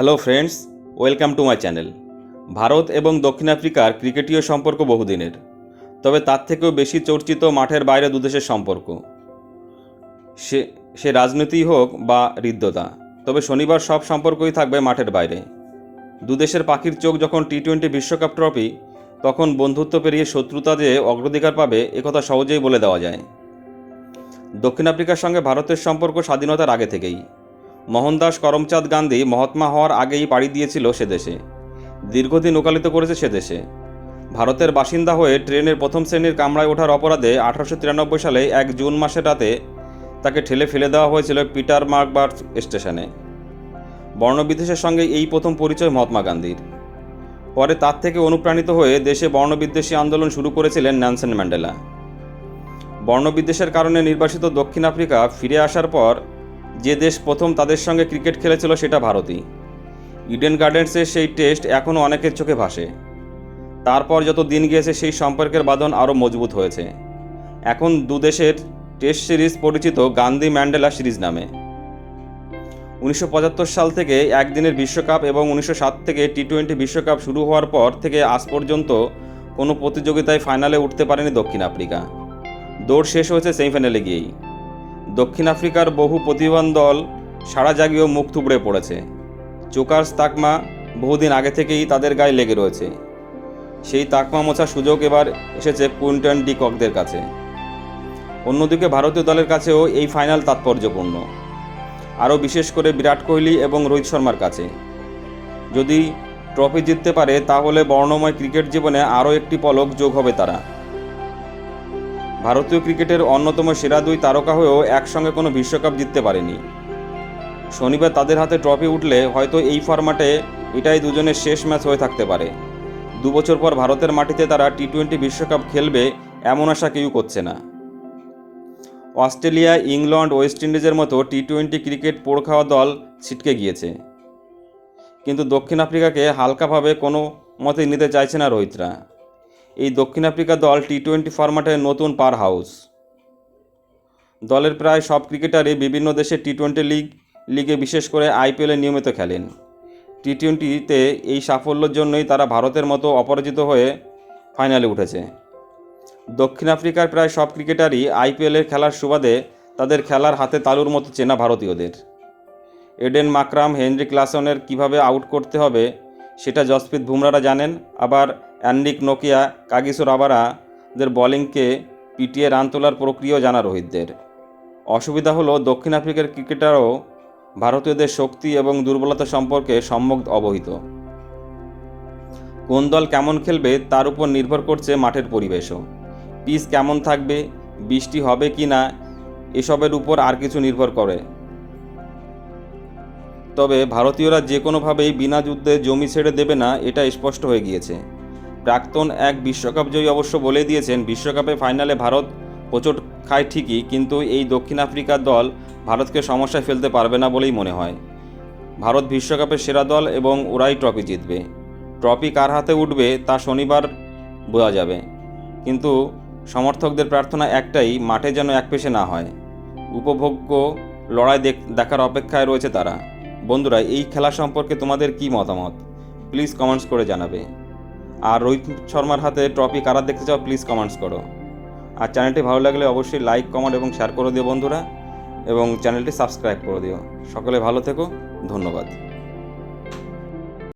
Hello friends welcome to my channel Bharat এবং দক্ষিণ আফ্রিকার ক্রিকেটীয় সম্পর্ক বহুদিনের, তবে তার থেকেও বেশি চর্চিত মাঠের বাইরে দুদেশের সম্পর্ক। সে সে রাজনীতি হোক বা হৃদ্যতা, তবে শনিবার সব সম্পর্কই থাকবে মাঠের বাইরে। দুদেশের পাখির চোখ যখন টি টোয়েন্টি বিশ্বকাপ ট্রফি, তখন বন্ধুত্ব পেরিয়ে শত্রুতা যে অগ্রাধিকার পাবে একথা সহজেই বলে দেওয়া যায়। দক্ষিণ আফ্রিকার সঙ্গে ভারতের সম্পর্ক স্বাধীনতার আগে থেকেই। মোহনদাস করমচাঁদ গান্ধী মহাত্মা হওয়ার আগেই পাড়ি দিয়েছিল সে দেশে। দীর্ঘদিন ওকালিত করেছে সে দেশে। ভারতের বাসিন্দা হয়ে ট্রেনের প্রথম শ্রেণির কামরায় ওঠার অপরাধে আঠারোশো তিরানব্বই সালে এক জুন মাসের রাতে তাকে ঠেলে ফেলে দেওয়া হয়েছিল পিটার মার্কবার্থ স্টেশনে। বর্ণবিদ্বেষের সঙ্গে এই প্রথম পরিচয় মহাত্মা গান্ধীর। পরে তার থেকে অনুপ্রাণিত হয়ে দেশে বর্ণবিদ্বেষী আন্দোলন শুরু করেছিলেন ন্যানসন ম্যান্ডেলা। বর্ণবিদ্বেষের কারণে নির্বাসিত দক্ষিণ আফ্রিকা ফিরে আসার পর যে দেশ প্রথম তাদের সঙ্গে ক্রিকেট খেলেছিল সেটা ভারতই। ইডেন গার্ডেন্সের সেই টেস্ট এখনও অনেকের চোখে ভাসে। তারপর যত দিন গিয়েছে সেই সম্পর্কের বাঁধন আরও মজবুত হয়েছে। এখন দু দেশের টেস্ট সিরিজ পরিচিত গান্ধী ম্যান্ডেলা সিরিজ নামে। উনিশশো পঁচাত্তর সাল থেকে একদিনের বিশ্বকাপ এবং উনিশশো সাত থেকে টি টোয়েন্টি বিশ্বকাপ শুরু হওয়ার পর থেকে আজ পর্যন্ত কোনো প্রতিযোগিতায় ফাইনালে উঠতে পারেনি দক্ষিণ আফ্রিকা। দৌড় শেষ হয়েছে সেমিফাইনালে গিয়েই। দক্ষিণ আফ্রিকার বহু প্রতিভান দল সারা জাগিয়েও মুখ থুবড়ে পড়েছে। চোকার্স তাকমা বহুদিন আগে থেকেই তাদের গায়ে লেগে রয়েছে। সেই তাকমা মোছার সুযোগ এবার এসেছে কুইন্টন ডি ককদের কাছে। অন্যদিকে ভারতীয় দলের কাছেও এই ফাইনাল তাৎপর্যপূর্ণ। আরও বিশেষ করে বিরাট কোহলি এবং রোহিত শর্মার কাছে। যদি ট্রফি জিততে পারে, তাহলে বর্ণময় ক্রিকেট জীবনে আরও একটি পলক যোগ হবে তারা। ভারতীয় ক্রিকেটের অন্যতম সেরা দুই তারকা হয়েও একসঙ্গে কোনো বিশ্বকাপ জিততে পারেনি। শনিবার তাদের হাতে ট্রফি উঠলে হয়তো এই ফরম্যাটে এটাই দুজনের শেষ ম্যাচ হয়ে থাকতে পারে। দু বছর পর ভারতের মাটিতে তারা টি টোয়েন্টি বিশ্বকাপ খেলবে এমন আশা কেউ করছে না। অস্ট্রেলিয়া, ইংল্যান্ড, ওয়েস্ট ইন্ডিজের মতো টি টোয়েন্টি ক্রিকেট পোড় খাওয়া দল ছিটকে গিয়েছে। কিন্তু দক্ষিণ আফ্রিকাকে হালকাভাবে কোনো মতে নিতে চাইছে না রোহিতরা। এই দক্ষিণ আফ্রিকা দল টি টোয়েন্টি ফরম্যাটের নতুন পার হাউস দলের প্রায় সব ক্রিকেটারই বিভিন্ন দেশে টি টোয়েন্টি লিগ লিগে বিশেষ করে আইপিএলে নিয়মিত খেলেন। টি টোয়েন্টিতে এই সাফল্যের জন্যই তারা ভারতের মতো অপরাজিত হয়ে ফাইনালে উঠেছে। দক্ষিণ আফ্রিকার প্রায় সব ক্রিকেটারই আইপিএলের খেলার সুবাদে তাদের খেলার হাতে তালুর মতো চেনা ভারতীয়দের। এডেন মাকরাম হেনরি ক্লাসনের কীভাবে আউট করতে হবে, সেটা জসপ্রীত বুমরারা জানেন। আবার অ্যান্ডিক নোকিয়া, কাগিসো রাবারাদের বোলিংকে পিটিয়ে রান তোলার প্রক্রিয়াও জানা রোহিতদের। অসুবিধা হলো দক্ষিণ আফ্রিকার ক্রিকেটারও ভারতীয়দের শক্তি এবং দুর্বলতা সম্পর্কে সম্যক অবহিত। কোন দল কেমন খেলবে তার উপর নির্ভর করছে মাঠের পরিবেশও। পিচ কেমন থাকবে, বৃষ্টি হবে কি না, এসবের উপর আর কিছু নির্ভর করে। তবে ভারতীয়রা যে কোনোভাবেই বিনা যুদ্ধে জমি ছেড়ে দেবে না, এটা স্পষ্ট হয়ে গিয়েছে। প্রাক্তন এক বিশ্বকাপ জয়ী অবশ্য বলে দিয়েছেন, বিশ্বকাপে ফাইনালে ভারত হোঁচট খায় ঠিকই, কিন্তু এই দক্ষিণ আফ্রিকার দল ভারতকে সমস্যায় ফেলতে পারবে না বলেই মনে হয়। ভারত বিশ্বকাপের সেরা দল এবং ওরাই ট্রফি জিতবে। ট্রফি কার হাতে উঠবে তা শনিবার বোঝা যাবে। কিন্তু সমর্থকদের প্রার্থনা একটাই, মাঠে যেন এক পেশে না হয়। উপভোগ্য লড়াই দেখ- দেখার অপেক্ষায় রয়েছে তারা। বন্ধুরা, এই খেলা সম্পর্কে তোমাদের কি মতামত? প্লিজ কমেন্টস করে জানাবে। আর রোহিত শর্মার হাতে ট্রফি কারা দেখতে চাও প্লিজ কমেন্টস করো। আর চ্যানেলটি ভালো লাগলে অবশ্যই লাইক কমেন্ট এবং শেয়ার করে দিও বন্ধুরা, এবং চ্যানেলটি সাবস্ক্রাইব করে দিও। সকলে ভালো থেকো, ধন্যবাদ।